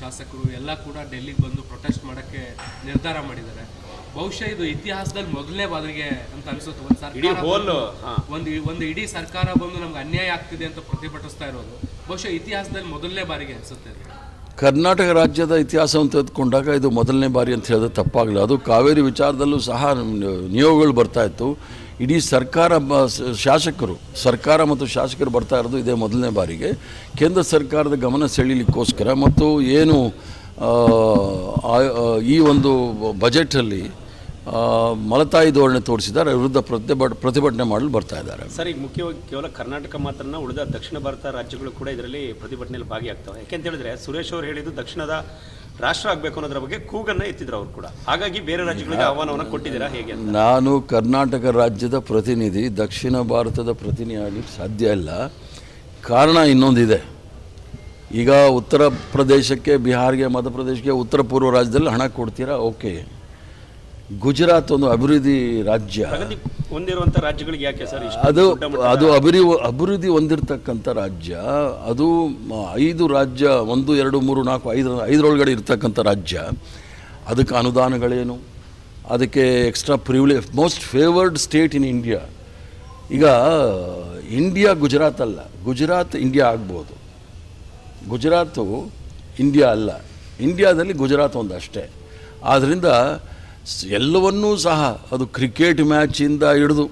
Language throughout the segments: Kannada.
ಶಾಸಕರು ಎಲ್ಲ ಕೂಡ ಡೆಲ್ಲಿಗೆ ಬಂದು ಪ್ರೊಟೆಸ್ಟ್ ಮಾಡೋಕ್ಕೆ ನಿರ್ಧಾರ ಮಾಡಿದ್ದಾರೆ. ಬಹುಶಃ ಇದು ಇತಿಹಾಸದಲ್ಲಿ ಮೊದಲನೇ ಬಾರಿಗೆ ಅಂತ ಅನಿಸುತ್ತೆ. ಒಂದು ಇಡೀ ಸರ್ಕಾರ ಒಂದು ಒಂದು ಇಡೀ ಸರ್ಕಾರ ಬಂದು ನಮ್ಗೆ ಅನ್ಯಾಯ ಆಗ್ತಿದೆ ಅಂತ ಪ್ರತಿಭಟಿಸ್ತಾ ಇರೋದು. ಬಹುಶಃ ಇತಿಹಾಸದಲ್ಲಿ ಮೊದಲನೇ ಬಾರಿಗೆ ಅನಿಸುತ್ತೆ ಕರ್ನಾಟಕ ರಾಜ್ಯದ ಇತಿಹಾಸವನ್ನು ತೆಗೆದುಕೊಂಡಾಗ ಇದು ಮೊದಲನೇ ಬಾರಿ ಅಂತ ಹೇಳಿದ್ರೆ ತಪ್ಪಾಗಲ್ಲ ಅದು ಕಾವೇರಿ ವಿಚಾರದಲ್ಲೂ ಸಹ ನಿಯೋಗಗಳು ಬರ್ತಾ ಇತ್ತು. ಇಡೀ ಸರ್ಕಾರ ಶಾಸಕರು, ಸರ್ಕಾರ ಮತ್ತು ಶಾಸಕರು ಬರ್ತಾ ಇರೋದು ಇದೇ ಮೊದಲನೇ ಬಾರಿಗೆ. ಕೇಂದ್ರ ಸರ್ಕಾರದ ಗಮನ ಸೆಳೀಲಿಕ್ಕೋಸ್ಕರ ಮತ್ತು ಏನು ಈ ಒಂದು ಬಜೆಟಲ್ಲಿ ಮಲತಾಯಿ ಧೋರಣೆ ತೋರಿಸಿದ್ದಾರೆ, ವಿರುದ್ಧ ಪ್ರತಿಭಟ, ಪ್ರತಿಭಟನೆ ಮಾಡಲು ಬರ್ತಾ ಇದ್ದಾರೆ. ಸರ್, ಈಗ ಮುಖ್ಯವಾಗಿ ಕೇವಲ ಕರ್ನಾಟಕ ಮಾತ್ರನ, ಉಳಿದ ದಕ್ಷಿಣ ಭಾರತ ರಾಜ್ಯಗಳು ಕೂಡ ಇದರಲ್ಲಿ ಪ್ರತಿಭಟನೆಯಲ್ಲಿ ಭಾಗಿಯಾಗ್ತವೆ. ಯಾಕೆಂತ ಹೇಳಿದ್ರೆ, ಸುರೇಶ್ ಅವರು ಹೇಳಿದ್ದು ದಕ್ಷಿಣದ ರಾಷ್ಟ್ರ ಆಗಬೇಕು ಅನ್ನೋದ್ರ ಬಗ್ಗೆ ಕೂಗನ್ನ ಎತ್ತಿದ್ರು ಅವರು ಕೂಡ. ಹಾಗಾಗಿ ಬೇರೆ ರಾಜ್ಯಗಳಿಗೆ ಆಹ್ವಾನವನ್ನು ಕೊಟ್ಟಿದ್ದೀರಾ? ಹೇಗೆ ನಾನು ಕರ್ನಾಟಕ ರಾಜ್ಯದ ಪ್ರತಿನಿಧಿ, ದಕ್ಷಿಣ ಭಾರತದ ಪ್ರತಿನಿಧಿ ಆಗಲಿಕ್ಕೆ ಸಾಧ್ಯ ಇಲ್ಲ. ಕಾರಣ ಇನ್ನೊಂದಿದೆ. ಈಗ ಉತ್ತರ ಪ್ರದೇಶಕ್ಕೆ, ಬಿಹಾರ್ಗೆ, ಮಧ್ಯಪ್ರದೇಶಕ್ಕೆ ಉತ್ತರ ಪೂರ್ವ ರಾಜ್ಯದಲ್ಲಿ ಹಣ ಕೊಡ್ತೀರಾ? ಓಕೆ. ಗುಜರಾತ್ ಒಂದು ಅಭಿವೃದ್ಧಿ ರಾಜ್ಯ. ಹೊಂದಿರುವಂಥ ರಾಜ್ಯಗಳಿಗೆ ಯಾಕೆ ಸರ್ ಅದು ಅದು ಅಭಿವೃದ್ಧಿ ಅಭಿವೃದ್ಧಿ ಹೊಂದಿರತಕ್ಕಂಥ ರಾಜ್ಯ ಅದು ಐದು ರಾಜ್ಯ ಒಂದು ಎರಡು ಮೂರು ನಾಲ್ಕು ಐದು ಐದರೊಳಗಡೆ ಇರ್ತಕ್ಕಂಥ ರಾಜ್ಯ. ಅದಕ್ಕೆ ಅನುದಾನಗಳೇನು? ಅದಕ್ಕೆ extra privilege most favoured state in India ಈಗ ಇಂಡಿಯಾ ಗುಜರಾತ್ ಅಲ್ಲ ಗುಜರಾತ್ ಇಂಡಿಯಾ ಆಗ್ಬೋದು. ಗುಜರಾತು ಇಂಡಿಯಾ ಅಲ್ಲ. ಇಂಡಿಯಾದಲ್ಲಿ ಗುಜರಾತ್ ಒಂದು ಅಷ್ಟೇ ಆದ್ದರಿಂದ ಎಲ್ಲವನ್ನೂ ಸಹ ಅದು ಕ್ರಿಕೆಟ್ ಮ್ಯಾಚಿಂದ ಹಿಡಿದು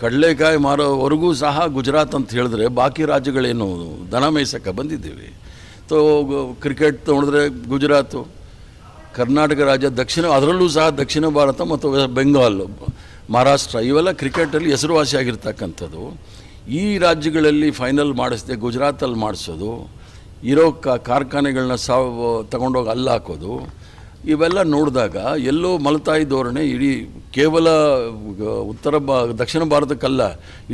ಕಡಲೆಕಾಯಿ ಮಾರೋವರೆಗೂ ಸಹ ಗುಜರಾತ್ ಅಂತ ಹೇಳಿದ್ರೆ ಬಾಕಿ ರಾಜ್ಯಗಳೇನು ದನ ಮೇಯ್ಸಕ್ಕೆ ಬಂದಿದ್ದೀವಿ. ತೋ, ಕ್ರಿಕೆಟ್ ನೋಡಿದ್ರೆ ಗುಜರಾತು, ಕರ್ನಾಟಕ ರಾಜ್ಯ, ದಕ್ಷಿಣ, ಅದರಲ್ಲೂ ಸಹ ದಕ್ಷಿಣ ಭಾರತ ಮತ್ತು ಬೆಂಗಾಲ್, ಮಹಾರಾಷ್ಟ್ರ ಇವೆಲ್ಲ ಕ್ರಿಕೆಟಲ್ಲಿ ಹೆಸರುವಾಸಿಯಾಗಿರ್ತಕ್ಕಂಥದ್ದು ಈ ರಾಜ್ಯಗಳಲ್ಲಿ ಫೈನಲ್ ಮಾಡಿಸದೆ, ಗುಜರಾತಲ್ಲಿ ಮಾಡಿಸೋದು, ಇರೋ ಕಾರ್ಖಾನೆಗಳನ್ನ ಸಾವು ತಗೊಂಡೋಗಿ ಅಲ್ಲಿ ಹಾಕೋದು ಇವೆಲ್ಲ ನೋಡಿದಾಗ ಎಲ್ಲೋ ಮಲತಾಯಿ ಧೋರಣೆ ಇಡೀ ಕೇವಲ ಉತ್ತರ ಬಾ ದಕ್ಷಿಣ ಭಾರತಕ್ಕಲ್ಲ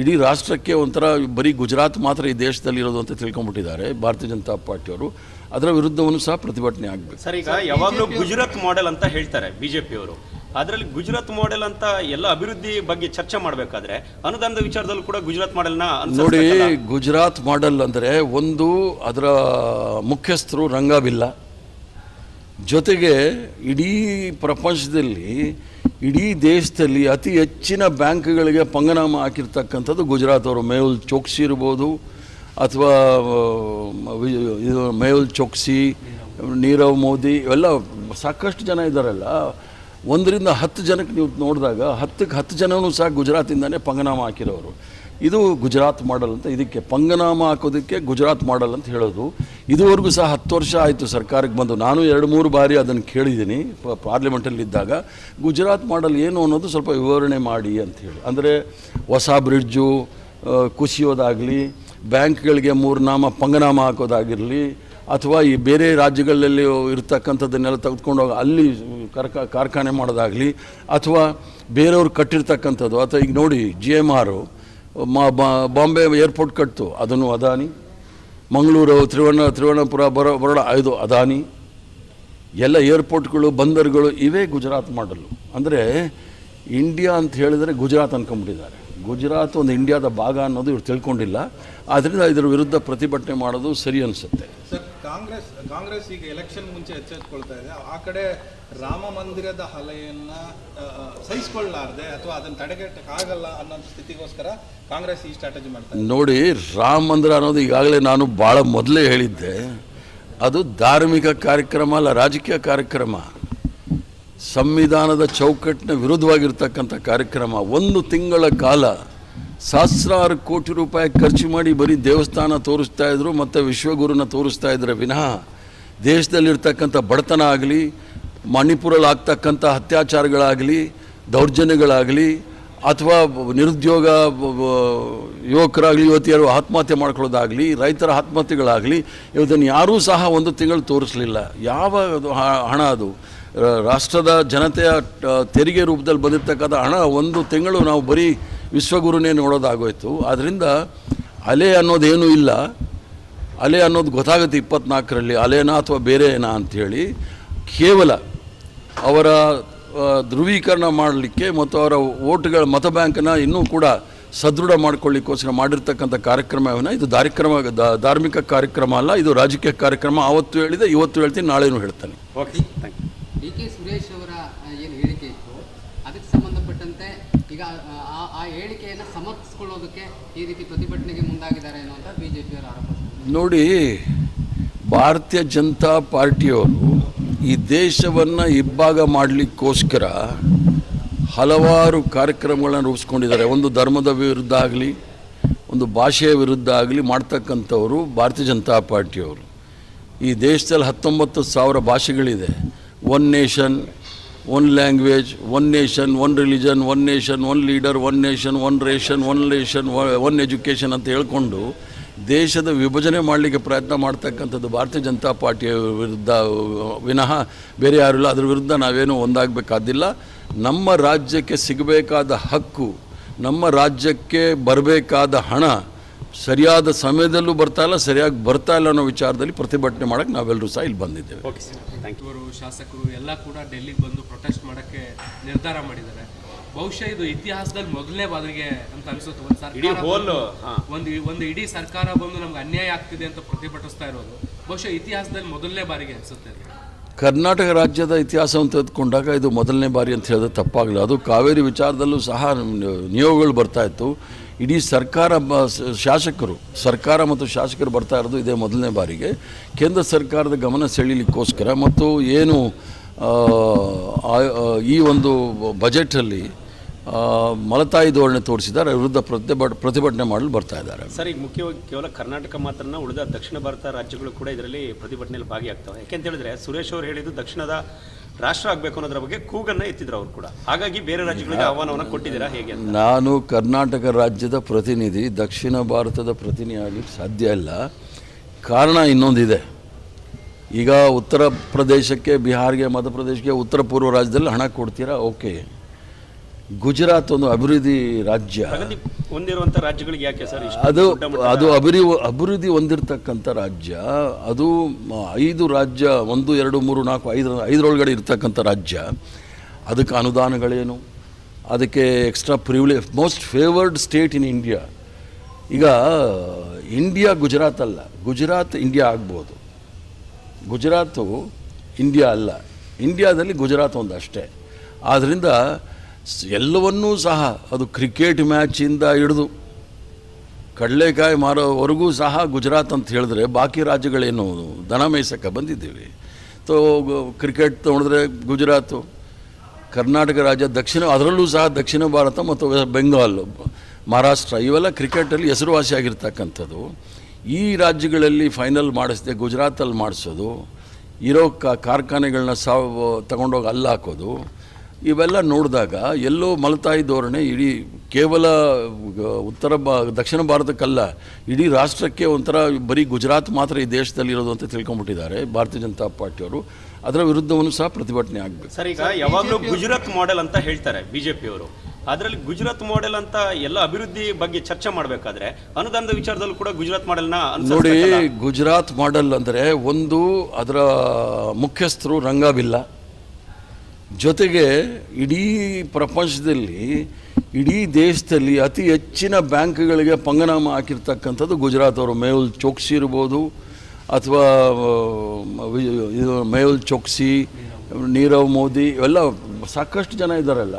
ಇಡೀ ರಾಷ್ಟ್ರಕ್ಕೆ ಒಂಥರ ಬರೀ ಗುಜರಾತ್ ಮಾತ್ರ ಈ ದೇಶದಲ್ಲಿ ಇರೋದು ಅಂತ ತಿಳ್ಕೊಂಬಿಟ್ಟಿದ್ದಾರೆ ಭಾರತೀಯ ಜನತಾ ಪಾರ್ಟಿಯವರು. ಅದರ ವಿರುದ್ಧವನ್ನು ಸಹ ಪ್ರತಿಭಟನೆ ಆಗಬೇಕು. ಸರ್ ಈಗ ಯಾವಾಗಲೂ ಗುಜರಾತ್ ಮಾಡೆಲ್ ಅಂತ ಹೇಳ್ತಾರೆ ಬಿ ಜೆ ಪಿಯವರು ಅದರಲ್ಲಿ ಗುಜರಾತ್ ಮಾಡೆಲ್ ಅಂತ ಎಲ್ಲ ಅಭಿವೃದ್ಧಿ ಬಗ್ಗೆ ಚರ್ಚೆ ಮಾಡಬೇಕಾದ್ರೆ ಅನುದಾನದ ವಿಚಾರದಲ್ಲೂ ಕೂಡ ಗುಜರಾತ್ ಮಾಡೆಲ್ನ ನೋಡಿ ಗುಜರಾತ್ ಮಾಡೆಲ್ ಅಂದರೆ ಒಂದು ಅದರ ಮುಖ್ಯಸ್ಥರು ರಂಗಬಿಲ್ಲ. ಜೊತೆಗೆ ಇಡೀ ಪ್ರಪಂಚದಲ್ಲಿ, ಇಡೀ ದೇಶದಲ್ಲಿ ಅತಿ ಹೆಚ್ಚಿನ ಬ್ಯಾಂಕ್ಗಳಿಗೆ ಪಂಗನಾಮ ಹಾಕಿರ್ತಕ್ಕಂಥದ್ದು ಗುಜರಾತ್ ಅವರು. ಮೇಹುಲ್ ಚೋಕ್ಸಿ ಇರ್ಬೋದು, ಅಥವಾ ಇದು ಮೇಹುಲ್ ಚೋಕ್ಸಿ, ನೀರವ್ ಮೋದಿ, ಇವೆಲ್ಲ ಸಾಕಷ್ಟು ಜನ ಇದ್ದಾರಲ್ಲ. ಒಂದರಿಂದ ಹತ್ತು ಜನಕ್ಕೆ ನೀವು ನೋಡಿದಾಗ ಹತ್ತಕ್ಕೆ ಹತ್ತು ಜನನೂ ಸಹ ಗುಜರಾತಿಂದನೇ ಪಂಗನಾಮ ಹಾಕಿರೋರು. ಇದು ಗುಜರಾತ್ ಮಾಡಲ್ ಅಂತ, ಇದಕ್ಕೆ ಪಂಗನಾಮ ಹಾಕೋದಕ್ಕೆ ಗುಜರಾತ್ ಮಾಡಲ್ ಅಂತ ಹೇಳೋದು. ಇದುವರೆಗೂ ಸಹ ಹತ್ತು ವರ್ಷ ಆಯಿತು ಸರ್ಕಾರಕ್ಕೆ ಬಂದು. ನಾನು ಎರಡು ಮೂರು ಬಾರಿ ಅದನ್ನು ಕೇಳಿದ್ದೀನಿ ಪಾರ್ಲಿಮೆಂಟಲ್ಲಿದ್ದಾಗ. ಗುಜರಾತ್ ಮಾಡಲ್ ಏನು ಅನ್ನೋದು ಸ್ವಲ್ಪ ವಿವರಣೆ ಮಾಡಿ ಅಂತ ಹೇಳಿ. ಅಂದರೆ ಹೊಸ ಬ್ರಿಡ್ಜು ಕುಸಿಯೋದಾಗಲಿ, ಬ್ಯಾಂಕ್ಗಳಿಗೆ ಮೂರು ನಾಮ ಪಂಗನಾಮ ಹಾಕೋದಾಗಿರಲಿ, ಅಥವಾ ಈ ಬೇರೆ ರಾಜ್ಯಗಳಲ್ಲಿ ಇರ್ತಕ್ಕಂಥದ್ದನ್ನೆಲ್ಲ ತೆಗೆದುಕೊಂಡು ಹೋಗಿ ಅಲ್ಲಿ ಕಾರ್ಕ, ಕಾರ್ಖಾನೆ ಮಾಡೋದಾಗಲಿ, ಅಥವಾ ಬೇರೆಯವ್ರು ಕಟ್ಟಿರ್ತಕ್ಕಂಥದ್ದು. ಅಥವಾ ಈಗ ನೋಡಿ, ಜಿ ಎಂ ಆರು ಬಾಂಬೆ ಏರ್ಪೋರ್ಟ್ ಕಟ್ತು. ಅದನ್ನು ಅದಾನಿ. ಮಂಗಳೂರು ತ್ರಿವರ್ಣ ತ್ರಿವರ್ಣಪುರ ಬರೋ ಬರೋಣ ಐದು ಅದಾನಿ. ಎಲ್ಲ ಏರ್ಪೋರ್ಟ್ಗಳು, ಬಂದರುಗಳು ಇವೇ ಗುಜರಾತ್ ಮಾಡಲು. ಅಂದರೆ ಇಂಡಿಯಾ ಅಂತ ಹೇಳಿದರೆ ಗುಜರಾತ್ ಅಂದ್ಕೊಂಬಿಟ್ಟಿದ್ದಾರೆ ಗುಜರಾತ್ ಒಂದು ಇಂಡಿಯಾದ ಭಾಗ ಅನ್ನೋದು ಇವ್ರು ತಿಳ್ಕೊಂಡಿಲ್ಲ. ಆದ್ದರಿಂದ ಇದರ ವಿರುದ್ಧ ಪ್ರತಿಭಟನೆ ಮಾಡೋದು ಸರಿ ಅನಿಸುತ್ತೆ. ಸರ್ ಕಾಂಗ್ರೆಸ್ ಕಾಂಗ್ರೆಸ್ ಈಗ ಎಲೆಕ್ಷನ್ ಮುಂಚೆ ಎಚ್ಚೆತ್ಕೊಳ್ತಾ ಇದೆ. ಆ ಕಡೆ ರಾಮ ಮಂದಿರದ ಹಲೆಯನ್ನು ಸಹಿಸ್ಕೊಳ್ಳಾರ್ದೆ ಅಥವಾ ಅದನ್ನು ತಡೆಗಟ್ಟಕ್ಕಾಗಲ್ಲ ಅನ್ನೋ ಸ್ಥಿತಿಗೋಸ್ಕರ ಕಾಂಗ್ರೆಸ್ ಈ ಸ್ಟ್ರಾಟಜಿ ಮಾಡ್ತಾರೆ ನೋಡಿ ರಾಮ ಮಂದಿರ ಅನ್ನೋದು ಈಗಾಗಲೇ ನಾನು ಭಾಳ ಮೊದಲೇ ಹೇಳಿದ್ದೆ. ಅದು ಧಾರ್ಮಿಕ ಕಾರ್ಯಕ್ರಮ ಅಲ್ಲ ರಾಜಕೀಯ ಕಾರ್ಯಕ್ರಮ. ಸಂವಿಧಾನದ ಚೌಕಟ್ಟಿನ ವಿರುದ್ಧವಾಗಿರ್ತಕ್ಕಂಥ ಕಾರ್ಯಕ್ರಮ ಒಂದು ತಿಂಗಳ ಕಾಲ ಸಹಸ್ರಾರು ಕೋಟಿ ರೂಪಾಯಿ ಖರ್ಚು ಮಾಡಿ ಬರೀ ದೇವಸ್ಥಾನ ತೋರಿಸ್ತಾ ಇದ್ರು, ಮತ್ತು ವಿಶ್ವಗುರುನ ತೋರಿಸ್ತಾ ಇದ್ರೆ ವಿನಃ ದೇಶದಲ್ಲಿರ್ತಕ್ಕಂಥ ಬಡತನ ಆಗಲಿ ಮಣಿಪುರಲ್ಲಿ ಆಗ್ತಕ್ಕಂಥ ಅತ್ಯಾಚಾರಗಳಾಗಲಿ, ದೌರ್ಜನ್ಯಗಳಾಗಲಿ ಅಥವಾ ನಿರುದ್ಯೋಗ ಯುವಕರಾಗಲಿ, ಯುವತಿಯರು ಆತ್ಮಹತ್ಯೆ ಮಾಡ್ಕೊಳ್ಳೋದಾಗಲಿ, ರೈತರ ಆತ್ಮಹತ್ಯೆಗಳಾಗಲಿ ಇದನ್ನು ಯಾರೂ ಸಹ ಒಂದು ತಿಂಗಳು ತೋರಿಸಲಿಲ್ಲ. ಯಾವ ಹಣ ಅದು? ರಾಷ್ಟ್ರದ ಜನತೆಯ ತೆರಿಗೆ ರೂಪದಲ್ಲಿ ಬಂದಿರತಕ್ಕಂಥ ಹಣ ಒಂದು ತಿಂಗಳು ನಾವು ಬರೀ ವಿಶ್ವಗುರುನೇ ನೋಡೋದಾಗೋಯ್ತು. ಆದ್ದರಿಂದ ಅಲೆ ಅನ್ನೋದೇನೂ ಇಲ್ಲ. ಅಲೆ ಅನ್ನೋದು ಗೊತ್ತಾಗುತ್ತೆ ಇಪ್ಪತ್ನಾಲ್ಕರಲ್ಲಿ ಅಲೆನಾ ಅಥವಾ ಬೇರೆ ಏನಾ ಅಂಥೇಳಿ ಕೇವಲ ಅವರ ಧ್ರುವೀಕರಣ ಮಾಡಲಿಕ್ಕೆ ಮತ್ತು ಅವರ ಓಟ್ಗಳ ಮತ ಬ್ಯಾಂಕನ್ನು ಇನ್ನೂ ಕೂಡ ಸದೃಢ ಮಾಡಿಕೊಳ್ಳಿಕ್ಕೋಸ್ಕರ ಮಾಡಿರ್ತಕ್ಕಂಥ ಕಾರ್ಯಕ್ರಮವನ್ನು ಇದು ಕಾರ್ಯಕ್ರಮ ಧಾರ್ಮಿಕ ಕಾರ್ಯಕ್ರಮ ಅಲ್ಲ ಇದು ರಾಜಕೀಯ ಕಾರ್ಯಕ್ರಮ. ಆವತ್ತು ಹೇಳಿದೆ ಇವತ್ತು ಹೇಳ್ತೀನಿ ನಾಳೆನೂ ಹೇಳ್ತಾನೆ. Okay thank you D K Suresh ಅವರ ಏನು ಹೇಳಿಕೆ ಇತ್ತು ಅದಕ್ಕೆ ಸಂಬಂಧಪಟ್ಟಂತೆ ಈಗ ಆ, ಹೇಳಿಕೆಯನ್ನು ಸಮರ್ಥಿಸ್ಕೊಳ್ಳೋದಕ್ಕೆ ಈ ರೀತಿ ಪ್ರತಿಭಟನೆಗೆ ಮುಂದಾಗಿದ್ದಾರೆ ಅನ್ನುವಂಥ ಬಿ ಜೆ ಪಿಯವರ ಆರೋಪ. ನೋಡಿ ಭಾರತೀಯ ಜನತಾ ಪಾರ್ಟಿಯವರು ಈ ದೇಶವನ್ನು ಇಬ್ಬಾಗ ಮಾಡಲಿಕ್ಕೋಸ್ಕರ ಹಲವಾರು ಕಾರ್ಯಕ್ರಮಗಳನ್ನು ರೂಪಿಸ್ಕೊಂಡಿದ್ದಾರೆ. ಒಂದು ಧರ್ಮದ ವಿರುದ್ಧ ಆಗಲಿ, ಒಂದು ಭಾಷೆಯ ವಿರುದ್ಧ ಆಗಲಿ ಮಾಡ್ತಕ್ಕಂಥವರು ಭಾರತೀಯ ಜನತಾ ಪಾರ್ಟಿಯವರು. ಈ ದೇಶದಲ್ಲಿ ಹತ್ತೊಂಬತ್ತು ಸಾವಿರ ಭಾಷೆಗಳಿದೆ. One nation one language one nation one religion one nation one leader one nation one ration one ration one education ಅಂತ ಹೇಳ್ಕೊಂಡು ದೇಶದ ವಿಭಜನೆ ಮಾಡಲಿಕ್ಕೆ ಪ್ರಯತ್ನ ಮಾಡ್ತಕ್ಕಂಥದ್ದು ಭಾರತೀಯ ಜನತಾ ಪಾರ್ಟಿಯ ವಿರುದ್ಧ, ವಿನಃ ಬೇರೆ ಯಾರೂ ಇಲ್ಲ. ಅದ್ರ ವಿರುದ್ಧ ನಾವೇನು ಒಂದಾಗಬೇಕಾದಿಲ್ಲ. ನಮ್ಮ ರಾಜ್ಯಕ್ಕೆ ಸಿಗಬೇಕಾದ ಹಕ್ಕು, ನಮ್ಮ ರಾಜ್ಯಕ್ಕೆ ಬರಬೇಕಾದ ಹಣ ಸರಿಯಾದ ಸಮಯದಲ್ಲೂ ಬರ್ತಾ ಇಲ್ಲ ಸರಿಯಾಗಿ ಬರ್ತಾ ಇಲ್ಲ ಅನ್ನೋ ವಿಚಾರದಲ್ಲಿ ಪ್ರತಿಭಟನೆ ಮಾಡೋಕ್ಕೆ ನಾವೆಲ್ಲರೂ ಸಹ ಇಲ್ಲಿ ಬಂದಿದ್ದೇವೆ. ಓಕೆ ಸರ್ ಥ್ಯಾಂಕ್ ಯು ಇವರು ಶಾಸಕರು ಎಲ್ಲ ಕೂಡ ಡೆಲ್ಲಿಗೆ ಬಂದು ಪ್ರೊಟೆಸ್ಟ್ ಮಾಡೋಕ್ಕೆ ನಿರ್ಧಾರ ಮಾಡಿದ್ದಾರೆ. ಬಹುಶಃ ಇದು ಇತಿಹಾಸದಲ್ಲಿ ಮೊದಲನೇ ಬಾರಿಗೆ ಅಂತ ಅನಿಸುತ್ತೆ. ಒಂದು ಇಡೀ ಸರ್ಕಾರ ಹೋಲ್ ಒಂದು ಒಂದು ಇಡೀ ಸರ್ಕಾರ ಬಂದು ನಮ್ಗೆ ಅನ್ಯಾಯ ಆಗ್ತಿದೆ ಅಂತ ಪ್ರತಿಭಟಿಸ್ತಾ ಇರೋದು ಬಹುಶಃ ಇತಿಹಾಸದಲ್ಲಿ ಮೊದಲನೇ ಬಾರಿಗೆ ಅನಿಸುತ್ತೆ ಕರ್ನಾಟಕ ರಾಜ್ಯದ ಇತಿಹಾಸವನ್ನು ತೆಗೆದುಕೊಂಡಾಗ ಇದು ಮೊದಲನೇ ಬಾರಿ ಅಂತ ಹೇಳಿದ್ರೆ ತಪ್ಪಾಗಲಿಲ್ಲ. ಅದು ಕಾವೇರಿ ವಿಚಾರದಲ್ಲೂ ಸಹ ನಿಯೋಗಗಳು ಬರ್ತಾ ಇತ್ತು. ಇಡೀ ಸರ್ಕಾರ ಶಾಸಕರು, ಸರ್ಕಾರ ಮತ್ತು ಶಾಸಕರು ಬರ್ತಾ ಇರೋದು ಇದೇ ಮೊದಲನೇ ಬಾರಿಗೆ. ಕೇಂದ್ರ ಸರ್ಕಾರದ ಗಮನ ಸೆಳೀಲಿಕ್ಕೋಸ್ಕರ ಮತ್ತು ಏನು ಈ ಒಂದು ಬಜೆಟಲ್ಲಿ ಮಲತಾಯಿ ಧೋರಣೆ ತೋರಿಸಿದ್ದಾರೆ ವಿರುದ್ಧ ಪ್ರತಿಭಟ ಪ್ರತಿಭಟನೆ ಮಾಡಲು ಬರ್ತಾ ಇದ್ದಾರೆ. ಸರ್, ಈಗ ಮುಖ್ಯವಾಗಿ ಕೇವಲ ಕರ್ನಾಟಕ ಮಾತ್ರನ, ಉಳಿದ ದಕ್ಷಿಣ ಭಾರತ ರಾಜ್ಯಗಳು ಕೂಡ ಇದರಲ್ಲಿ ಪ್ರತಿಭಟನೆಯಲ್ಲಿ ಭಾಗಿಯಾಗ್ತವೆ. ಯಾಕೆಂತ ಹೇಳಿದ್ರೆ ಸುರೇಶ್ ಅವರು ಹೇಳಿದ್ದು ದಕ್ಷಿಣದ ರಾಷ್ಟ್ರ ಆಗಬೇಕು ಅನ್ನೋದ್ರ ಬಗ್ಗೆ ಕೂಗನ್ನ ಎತ್ತಿದ್ರು ಅವರು ಕೂಡ. ಹಾಗಾಗಿ ಬೇರೆ ರಾಜ್ಯಗಳಿಗೆ ಆಹ್ವಾನವನ್ನು ಕೊಟ್ಟಿದ್ದೀರಾ ಹೇಗೆ ನಾನು ಕರ್ನಾಟಕ ರಾಜ್ಯದ ಪ್ರತಿನಿಧಿ, ದಕ್ಷಿಣ ಭಾರತದ ಪ್ರತಿನಿಧಿ ಆಗಲಿಕ್ಕೆ ಸಾಧ್ಯ ಇಲ್ಲ. ಕಾರಣ ಇನ್ನೊಂದಿದೆ. ಈಗ ಉತ್ತರ ಪ್ರದೇಶಕ್ಕೆ, ಬಿಹಾರ್ಗೆ, ಮಧ್ಯಪ್ರದೇಶಕ್ಕೆ, ಉತ್ತರ ಪೂರ್ವ ರಾಜ್ಯದಲ್ಲಿ ಹಣ ಕೊಡ್ತೀರಾ? ಓಕೆ. ಗುಜರಾತ್ ಒಂದು ಅಭಿವೃದ್ಧಿ ರಾಜ್ಯ. ಹೊಂದಿರುವಂಥ ರಾಜ್ಯಗಳಿಗೆ ಯಾಕೆ ಸರ್ ಅದು ಅದು ಅಭಿವೃದ್ಧಿ ಅಭಿವೃದ್ಧಿ ಹೊಂದಿರತಕ್ಕಂಥ ರಾಜ್ಯ ಅದು ಐದು ರಾಜ್ಯ ಒಂದು ಎರಡು ಮೂರು ನಾಲ್ಕು ಐದು ಐದರೊಳಗಡೆ ಇರ್ತಕ್ಕಂಥ ರಾಜ್ಯ. ಅದಕ್ಕೆ ಅನುದಾನಗಳೇನು? ಅದಕ್ಕೆ extra privilege most favoured state in India ಈಗ ಇಂಡಿಯಾ ಗುಜರಾತ್ ಅಲ್ಲ ಗುಜರಾತ್ ಇಂಡಿಯಾ ಆಗ್ಬೋದು. ಗುಜರಾತು ಇಂಡಿಯಾ ಅಲ್ಲ. ಇಂಡಿಯಾದಲ್ಲಿ ಗುಜರಾತ್ ಒಂದು ಅಷ್ಟೇ ಆದ್ದರಿಂದ ಎಲ್ಲವನ್ನೂ ಸಹ ಅದು ಕ್ರಿಕೆಟ್ ಮ್ಯಾಚಿಂದ ಹಿಡಿದು ಕಡಲೆಕಾಯಿ ಮಾರೋವರೆಗೂ ಸಹ ಗುಜರಾತ್ ಅಂತ ಹೇಳಿದ್ರೆ ಬಾಕಿ ರಾಜ್ಯಗಳೇನು ದನ ಮೇಯ್ಸಕ್ಕೆ ಬಂದಿದ್ದೀವಿ. ತೋ ಕ್ರಿಕೆಟ್ ತೊಗೊಂಡ್ರೆ ಗುಜರಾತು, ಕರ್ನಾಟಕ ರಾಜ್ಯ, ದಕ್ಷಿಣ ಅದರಲ್ಲೂ ಸಹ ದಕ್ಷಿಣ ಭಾರತ ಮತ್ತು ಬೆಂಗಾಲ್, ಮಹಾರಾಷ್ಟ್ರ ಇವೆಲ್ಲ ಕ್ರಿಕೆಟಲ್ಲಿ ಹೆಸರುವಾಸಿಯಾಗಿರ್ತಕ್ಕಂಥದ್ದು ಈ ರಾಜ್ಯಗಳಲ್ಲಿ ಫೈನಲ್ ಮಾಡಿಸ್ದೆ ಗುಜರಾತಲ್ಲಿ ಮಾಡಿಸೋದು ಇರೋ ಕಾರ್ಖಾನೆಗಳನ್ನ ಸಾವು ತಗೊಂಡೋಗಿ ಅಲ್ಲಿ ಹಾಕೋದು ಇವೆಲ್ಲ ನೋಡಿದಾಗ ಎಲ್ಲೋ ಮಲತಾಯಿ ಧೋರಣೆ ಇಡೀ ಕೇವಲ ಉತ್ತರ ಬಾ ದಕ್ಷಿಣ ಭಾರತಕ್ಕಲ್ಲ ಇಡೀ ರಾಷ್ಟ್ರಕ್ಕೆ ಒಂಥರ ಬರೀ ಗುಜರಾತ್ ಮಾತ್ರ ಈ ದೇಶದಲ್ಲಿ ಇರೋದು ಅಂತ ತಿಳ್ಕೊಂಬಿಟ್ಟಿದ್ದಾರೆ ಭಾರತೀಯ ಜನತಾ ಪಾರ್ಟಿಯವರು. ಅದರ ವಿರುದ್ಧವನ್ನು ಸಹ ಪ್ರತಿಭಟನೆ ಆಗಬೇಕು. ಸರ್ ಈಗ ಯಾವಾಗಲೂ ಗುಜರಾತ್ ಮಾಡೆಲ್ ಅಂತ ಹೇಳ್ತಾರೆ ಬಿಜೆಪಿಯವರು. ಅದರಲ್ಲಿ ಗುಜರಾತ್ ಮಾಡೆಲ್ ಅಂತ ಎಲ್ಲ ಅಭಿವೃದ್ಧಿ ಬಗ್ಗೆ ಚರ್ಚೆ ಮಾಡಬೇಕಾದ್ರೆ ಅನುದಾನದ ವಿಚಾರದಲ್ಲೂ ಕೂಡ ಗುಜರಾತ್ ಮಾಡೆಲ್ನ ನೋಡಿ ಗುಜರಾತ್ ಮಾಡೆಲ್ ಅಂದರೆ ಒಂದು ಅದರ ಮುಖ್ಯಸ್ಥರು ರಂಗಬಿಲ್ಲ. ಜೊತೆಗೆ ಇಡೀ ಪ್ರಪಂಚದಲ್ಲಿ, ಇಡೀ ದೇಶದಲ್ಲಿ ಅತಿ ಹೆಚ್ಚಿನ ಬ್ಯಾಂಕ್ಗಳಿಗೆ ಪಂಗನಾಮ ಹಾಕಿರ್ತಕ್ಕಂಥದ್ದು ಗುಜರಾತ್ ಅವರು. ಮೇಹುಲ್ ಚೋಕ್ಸಿ ಇರ್ಬೋದು, ಅಥವಾ ಇದು ಮೇಹುಲ್ ಚೋಕ್ಸಿ, ನೀರವ್ ಮೋದಿ, ಇವೆಲ್ಲ ಸಾಕಷ್ಟು ಜನ ಇದ್ದಾರಲ್ಲ.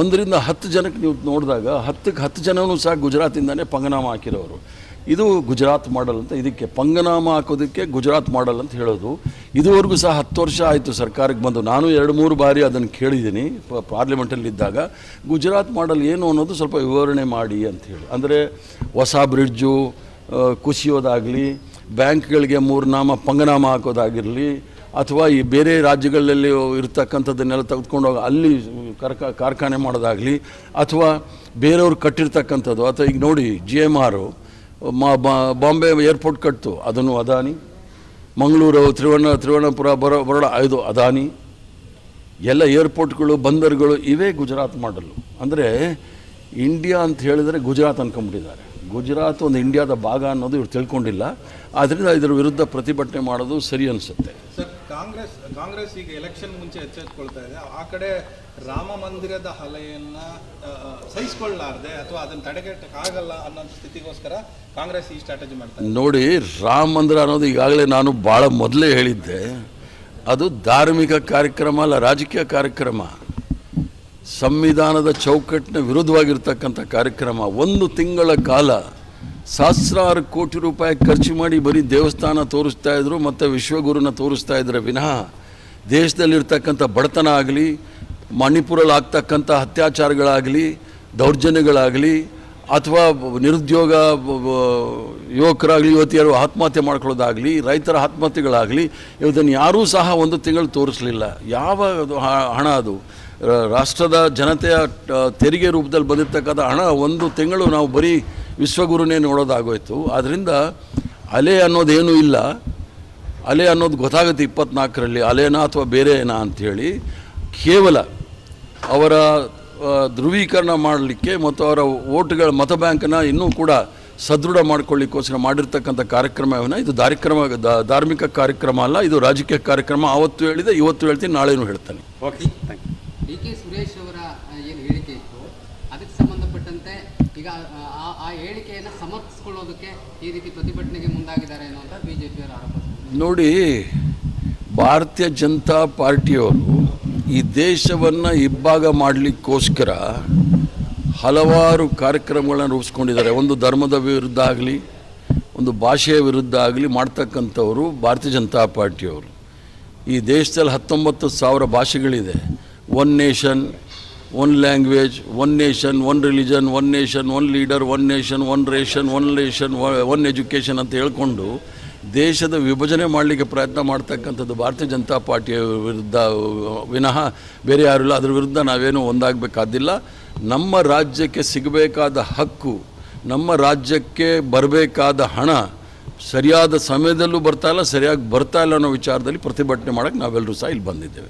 ಒಂದರಿಂದ ಹತ್ತು ಜನಕ್ಕೆ ನೀವು ನೋಡಿದಾಗ ಹತ್ತಕ್ಕೆ ಹತ್ತು ಜನನೂ ಸಹ ಗುಜರಾತಿಂದನೇ ಪಂಗನಾಮ ಹಾಕಿರೋರು. ಇದು ಗುಜರಾತ್ ಮಾಡಲ್ ಅಂತ, ಇದಕ್ಕೆ ಪಂಗನಾಮ ಹಾಕೋದಕ್ಕೆ ಗುಜರಾತ್ ಮಾಡಲ್ ಅಂತ ಹೇಳೋದು. ಇದುವರೆಗೂ ಸಹ ಹತ್ತು ವರ್ಷ ಆಯಿತು ಸರ್ಕಾರಕ್ಕೆ ಬಂದು. ನಾನು ಎರಡು ಮೂರು ಬಾರಿ ಅದನ್ನು ಕೇಳಿದ್ದೀನಿ, ಪ- ಪಾರ್ಲಿಮೆಂಟಲ್ಲಿ ಇದ್ದಾಗ ಗುಜರಾತ್ ಮಾಡಲ್ ಏನು ಅನ್ನೋದು ಸ್ವಲ್ಪ ವಿವರಣೆ ಮಾಡಿ ಅಂತ ಹೇಳಿ. ಅಂದರೆ ಹೊಸ ಬ್ರಿಡ್ಜು ಕುಸಿಯೋದಾಗಲಿ, ಬ್ಯಾಂಕ್ಗಳಿಗೆ ಮೂರು ನಾಮ ಪಂಗನಾಮ ಹಾಕೋದಾಗಿರಲಿ, ಅಥವಾ ಈ ಬೇರೆ ರಾಜ್ಯಗಳಲ್ಲಿ ಇರ್ತಕ್ಕಂಥದ್ದನ್ನೆಲ್ಲ ತೆಗೆದುಕೊಂಡು ಅಲ್ಲಿ ಕರ್ಕ, ಕಾರ್ಖಾನೆ ಮಾಡೋದಾಗಲಿ, ಅಥವಾ ಬೇರೆಯವ್ರು ಕಟ್ಟಿರ್ತಕ್ಕಂಥದ್ದು. ಅಥವಾ ಈಗ ನೋಡಿ ಜಿ ಎಂ ಆರು ಬಾಂಬೆ ಏರ್ಪೋರ್ಟ್ ಕಟ್ತು. ಅದನ್ನು ಅದಾನಿ. ಮಂಗಳೂರು, ತ್ರಿವರ್ಣ, ತ್ರಿವರ್ಣಪುರ ಬರೋ ಬರೋಡ ಇದು ಅದಾನಿ. ಎಲ್ಲ ಏರ್ಪೋರ್ಟ್ಗಳು, ಬಂದರುಗಳು ಇವೇ ಗುಜರಾತ್ ಮಾಡಲು ಅಂದರೆ ಇಂಡಿಯಾ ಅಂತ ಹೇಳಿದರೆ ಗುಜರಾತ್ ಅಂದ್ಕೊಂಬಿಟ್ಟಿದ್ದಾರೆ ಗುಜರಾತ್ ಒಂದು ಇಂಡಿಯಾದ ಭಾಗ ಅನ್ನೋದು ಇವ್ರು ತಿಳ್ಕೊಂಡಿಲ್ಲ. ಆದ್ದರಿಂದ ಇದರ ವಿರುದ್ಧ ಪ್ರತಿಭಟನೆ ಮಾಡೋದು ಸರಿ ಅನಿಸುತ್ತೆ. ಕಾಂಗ್ರೆಸ್ ಕಾಂಗ್ರೆಸ್ ಈಗ ಎಲೆಕ್ಷನ್ ಮುಂಚೆ ಎಚ್ಚೆತ್ಕೊಳ್ತಾ ಇದೆ. ಆ ಕಡೆ ರಾಮ ಮಂದಿರದ ಹಲೆಯನ್ನ ಸಹಿಸಿಕೊಳ್ಳಾರ್ದೆ ಅಥವಾ ಅದನ್ನು ತಡೆಗಟ್ಟಕ್ಕಾಗಲ್ಲ ಅನ್ನೋ ಸ್ಥಿತಿಗೋಸ್ಕರ ಕಾಂಗ್ರೆಸ್ ಈ ಸ್ಟ್ರಾಟಜಿ ಮಾಡ್ತಾ ಇದೆ. ನೋಡಿ, ರಾಮ ಮಂದಿರ ಅನ್ನೋದು ಈಗಾಗಲೇ ನಾನು ಭಾಳ ಮೊದಲೇ ಹೇಳಿದ್ದೆ. ಅದು ಧಾರ್ಮಿಕ ಕಾರ್ಯಕ್ರಮ ಅಲ್ಲ, ರಾಜಕೀಯ ಕಾರ್ಯಕ್ರಮ. ಸಂವಿಧಾನದ ಚೌಕಟ್ಟಿನ ವಿರುದ್ಧವಾಗಿರ್ತಕ್ಕಂಥ ಕಾರ್ಯಕ್ರಮ. ಒಂದು ತಿಂಗಳ ಕಾಲ ಸಹಸ್ರಾರು ಕೋಟಿ ರೂಪಾಯಿ ಖರ್ಚು ಮಾಡಿ ಬರೀ ದೇವಸ್ಥಾನ ತೋರಿಸ್ತಾ ಇದ್ರು, ಮತ್ತು ವಿಶ್ವಗುರುನ ತೋರಿಸ್ತಾ ಇದ್ರೆ ವಿನಃ ದೇಶದಲ್ಲಿರ್ತಕ್ಕಂಥ ಬಡತನ ಆಗಲಿ ಮಣಿಪುರಲ್ಲಿ ಆಗ್ತಕ್ಕಂಥ ಅತ್ಯಾಚಾರಗಳಾಗಲಿ, ದೌರ್ಜನ್ಯಗಳಾಗಲಿ, ಅಥವಾ ನಿರುದ್ಯೋಗ ಯುವಕರಾಗಲಿ, ಯುವತಿಯರು ಆತ್ಮಹತ್ಯೆ ಮಾಡ್ಕೊಳ್ಳೋದಾಗಲಿ, ರೈತರ ಆತ್ಮಹತ್ಯೆಗಳಾಗಲಿ ಇದನ್ನು ಯಾರೂ ಸಹ ಒಂದು ತಿಂಗಳು ತೋರಿಸಲಿಲ್ಲ. ಯಾವ ಹಣ ಅದು? ರಾಷ್ಟ್ರದ ಜನತೆಯ ತೆರಿಗೆ ರೂಪದಲ್ಲಿ ಬಂದಿರತಕ್ಕಂಥ ಹಣ ಒಂದು ತಿಂಗಳು ನಾವು ಬರೀ ವಿಶ್ವಗುರುನೇ ನೋಡೋದಾಗೋಯ್ತು. ಆದ್ದರಿಂದ ಅಲೆ ಅನ್ನೋದೇನೂ ಇಲ್ಲ. ಅಲೆ ಅನ್ನೋದು ಗೊತ್ತಾಗುತ್ತೆ ಇಪ್ಪತ್ನಾಲ್ಕರಲ್ಲಿ. ಅಲೆನಾ ಅಥವಾ ಬೇರೆನಾ ಅಂಥೇಳಿ. ಕೇವಲ ಅವರ ಧ್ರುವೀಕರಣ ಮಾಡಲಿಕ್ಕೆ ಮತ್ತು ಅವರ ಓಟ್ಗಳ ಮತ ಬ್ಯಾಂಕನ್ನು ಇನ್ನೂ ಕೂಡ ಸದೃಢ ಮಾಡಿಕೊಳ್ಳಿಕ್ಕೋಸ್ಕರ ಮಾಡಿರ್ತಕ್ಕಂಥ ಕಾರ್ಯಕ್ರಮವನ್ನು ಇದು ಕಾರ್ಯಕ್ರಮ ಧಾರ್ಮಿಕ ಕಾರ್ಯಕ್ರಮ ಅಲ್ಲ ಇದು ರಾಜಕೀಯ ಕಾರ್ಯಕ್ರಮ. ಆವತ್ತು ಹೇಳಿದೆ ಇವತ್ತು ಹೇಳ್ತೀನಿ ನಾಳೆನೂ ಹೇಳ್ತಾನೆ. Okay thank you. D K Suresh ಅವರ ಏನು ಹೇಳಿಕೆ ಇತ್ತು? ಅದಕ್ಕೆ ಸಂಬಂಧಪಟ್ಟಂತೆ ಈಗ ಆ, ಹೇಳಿಕೆಯನ್ನು ಸಮರ್ಥಿಸ್ಕೊಳ್ಳೋದಕ್ಕೆ ಈ ರೀತಿ ಪ್ರತಿಭಟನೆಗೆ ಮುಂದಾಗಿದ್ದಾರೆ ಅನ್ನುವಂಥ ಬಿಜೆಪಿಯವರ ಆರೋಪ. ನೋಡಿ ಭಾರತೀಯ ಜನತಾ ಪಾರ್ಟಿಯವರು ಈ ದೇಶವನ್ನು ಇಬ್ಬಾಗ ಮಾಡಲಿಕ್ಕೋಸ್ಕರ ಹಲವಾರು ಕಾರ್ಯಕ್ರಮಗಳನ್ನು ರೂಪಿಸ್ಕೊಂಡಿದ್ದಾರೆ. ಒಂದು ಧರ್ಮದ ವಿರುದ್ಧ ಆಗಲಿ ಒಂದು ಭಾಷೆಯ ವಿರುದ್ಧ ಆಗಲಿ ಮಾಡ್ತಕ್ಕಂಥವರು ಭಾರತೀಯ ಜನತಾ ಪಾರ್ಟಿಯವರು. ಈ ದೇಶದಲ್ಲಿ ಹತ್ತೊಂಬತ್ತು ಸಾವಿರ ಭಾಷೆಗಳಿದೆ. One nation one language one nation one religion one nation one leader one nation one ration one nation one education ಅಂತ ಹೇಳ್ಕೊಂಡು ದೇಶದ ವಿಭಜನೆ ಮಾಡಲಿಕ್ಕೆ ಪ್ರಯತ್ನ ಮಾಡ್ತಕ್ಕಂಥದ್ದು ಭಾರತೀಯ ಜನತಾ ಪಾರ್ಟಿಯ ವಿರುದ್ಧ, ವಿನಃ ಬೇರೆ ಯಾರೂ ಇಲ್ಲ. ಅದ್ರ ವಿರುದ್ಧ ನಾವೇನು ಒಂದಾಗಬೇಕಾದಿಲ್ಲ. ನಮ್ಮ ರಾಜ್ಯಕ್ಕೆ ಸಿಗಬೇಕಾದ ಹಕ್ಕು, ನಮ್ಮ ರಾಜ್ಯಕ್ಕೆ ಬರಬೇಕಾದ ಹಣ ಸರಿಯಾದ ಸಮಯದಲ್ಲೂ ಬರ್ತಾ ಇಲ್ಲ, ಸರಿಯಾಗಿ ಬರ್ತಾ ಇಲ್ಲ ಅನ್ನೋ ವಿಚಾರದಲ್ಲಿ ಪ್ರತಿಭಟನೆ ಮಾಡೋಕ್ಕೆ ನಾವೆಲ್ಲರೂ ಸಹ ಇಲ್ಲಿ ಬಂದಿದ್ದೇವೆ.